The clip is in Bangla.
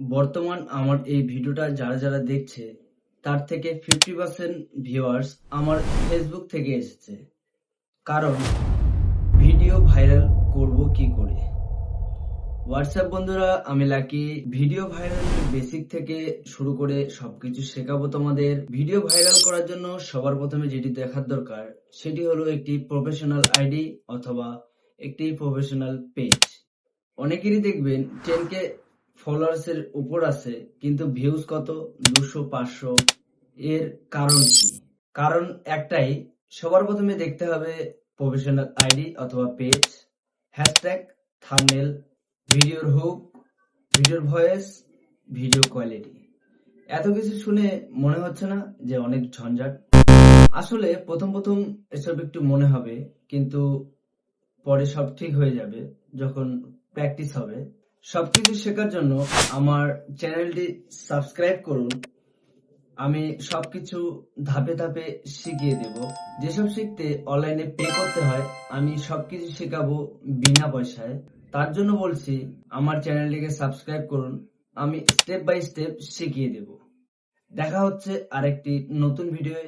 বর্তমান আমার এই ভিডিওটা যারা যারা দেখছে, তার থেকে ফিফটি পার্সেন্ট ভিউয়ার্স আমার ফেসবুক থেকে এসেছে। কারণ ভিডিও ভাইরাল করব কি করে? হোয়াটসঅ্যাপ বন্ধুরা, আমি লাকি। ভিডিও ভাইরাল বেসিক থেকে শুরু করে সবকিছু শেখাবো তোমাদের। ভিডিও ভাইরাল করার জন্য সবার প্রথমে যেটি দেখার দরকার, সেটি হলো একটি প্রফেশনাল আইডি অথবা একটি প্রফেশনাল পেজ অনেকেরই দেখবেন টেন কে ফলোয়ার্স এর উপর আছে, কিন্তু ভিউজ কত? দুশো, পাঁচশো। এর কারণ কি? কারণ একটাই, সবার প্রথমে দেখতে হবে প্রফেশনাল আইডি অথবা পেজ হ্যাশট্যাগ থাম্বনেল ভিডিওর হুক ভিডিওর ভয়েস ভিডিও কোয়ালিটি এত কিছু শুনে মনে হচ্ছে না যে অনেক ঝঞ্ঝাট। আসলে প্রথম প্রথম এসব একটু মনে হবে, কিন্তু পরে সব ঠিক হয়ে যাবে যখন প্র্যাকটিস হবে। সবকিছু শেখার জন্য আমার চ্যানেলটি সাবস্ক্রাইব করুন। আমি সবকিছু ধাপে ধাপে শিখিয়ে দেব। যেসব শিখতে অনলাইনে পে করতে হয়, আমি সবকিছু শেখাবো বিনা পয়সায়। তার জন্য বলছি, আমার চ্যানেলটিকে সাবস্ক্রাইব করুন। আমি স্টেপ বাই স্টেপ শিখিয়ে দেব। দেখা হচ্ছে আরেকটি নতুন ভিডিওয়ে।